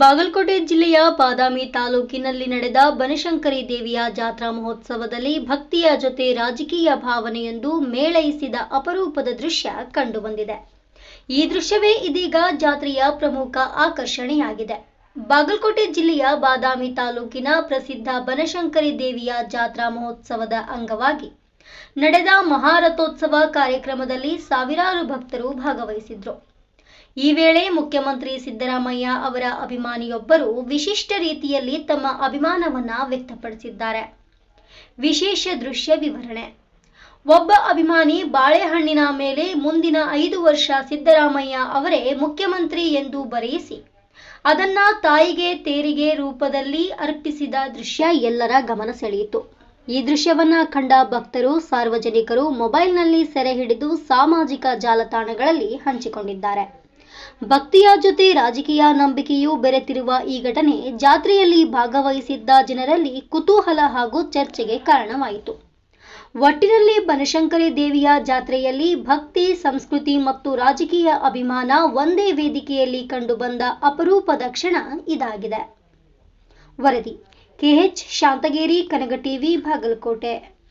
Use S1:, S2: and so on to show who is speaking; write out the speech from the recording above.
S1: ಬಾಗಲಕೋಟೆ ಜಿಲ್ಲೆಯ ಬಾದಾಮಿ ತಾಲೂಕಿನಲ್ಲಿ ನಡೆದ ಬನಶಂಕರಿ ದೇವಿಯ ಜಾತ್ರಾ ಮಹೋತ್ಸವದಲ್ಲಿ ಭಕ್ತಿಯ ಜೊತೆ ರಾಜಕೀಯ ಭಾವನೆಯೊಂದು ಮೇಳೈಸಿದ ಅಪರೂಪದ ದೃಶ್ಯ ಕಂಡುಬಂದಿದೆ. ಈ ದೃಶ್ಯವೇ ಇದೀಗ ಜಾತ್ರೆಯ ಪ್ರಮುಖ ಆಕರ್ಷಣೆಯಾಗಿದೆ. ಬಾಗಲಕೋಟೆ ಜಿಲ್ಲೆಯ ಬಾದಾಮಿ ತಾಲೂಕಿನ ಪ್ರಸಿದ್ಧ ಬನಶಂಕರಿ ದೇವಿಯ ಜಾತ್ರಾ ಮಹೋತ್ಸವದ ಅಂಗವಾಗಿ ನಡೆದ ಮಹಾರಥೋತ್ಸವ ಕಾರ್ಯಕ್ರಮದಲ್ಲಿ ಸಾವಿರಾರು ಭಕ್ತರು ಭಾಗವಹಿಸಿದ್ರು. ಈ ವೇಳೆ ಮುಖ್ಯಮಂತ್ರಿ ಸಿದ್ದರಾಮಯ್ಯ ಅವರ ಅಭಿಮಾನಿಯೊಬ್ಬರು ವಿಶಿಷ್ಟ ರೀತಿಯಲ್ಲಿ ತಮ್ಮ ಅಭಿಮಾನವನ್ನ ವ್ಯಕ್ತಪಡಿಸಿದ್ದಾರೆ. ವಿಶೇಷ ದೃಶ್ಯ ವಿವರಣೆ. ಒಬ್ಬ ಅಭಿಮಾನಿ ಬಾಳೆಹಣ್ಣಿನ ಮೇಲೆ ಮುಂದಿನ ಐದು ವರ್ಷ ಸಿದ್ದರಾಮಯ್ಯ ಅವರೇ ಮುಖ್ಯಮಂತ್ರಿ ಎಂದು ಬರೆಯಿಸಿ, ಅದನ್ನ ತಾಯಿಗೆ ತೇರಿಗೆ ರೂಪದಲ್ಲಿ ಅರ್ಪಿಸಿದ ದೃಶ್ಯ ಎಲ್ಲರ ಗಮನ ಸೆಳೆಯಿತು. ಈ ದೃಶ್ಯವನ್ನ ಕಂಡ ಭಕ್ತರು, ಸಾರ್ವಜನಿಕರು ಮೊಬೈಲ್ನಲ್ಲಿ ಸೆರೆ ಹಿಡಿದು ಸಾಮಾಜಿಕ ಜಾಲತಾಣಗಳಲ್ಲಿ ಹಂಚಿಕೊಂಡಿದ್ದಾರೆ. ಭಕ್ತಿಯ ಜೊತೆ ರಾಜಕೀಯ ನಂಬಿಕೆಯೂ ಬೆರೆತಿರುವ ಈ ಘಟನೆ ಜಾತ್ರೆಯಲ್ಲಿ ಭಾಗವಹಿಸಿದ್ದ ಜನರಲ್ಲಿ ಕುತೂಹಲ ಹಾಗೂ ಚರ್ಚೆಗೆ ಕಾರಣವಾಯಿತು. ಒಟ್ಟಿನಲ್ಲಿ ಬನಶಂಕರಿ ದೇವಿಯ ಜಾತ್ರೆಯಲ್ಲಿ ಭಕ್ತಿ, ಸಂಸ್ಕೃತಿ ಮತ್ತು ರಾಜಕೀಯ ಅಭಿಮಾನ ಒಂದೇ ವೇದಿಕೆಯಲ್ಲಿ ಕಂಡುಬಂದ ಅಪರೂಪದ ಕ್ಷಣ ಇದಾಗಿದೆ. ವರದಿ, ಕೆಎಚ್ ಶಾಂತಗೇರಿ ಕನಗ ಟಿವಿ ಬಾಗಲಕೋಟೆ.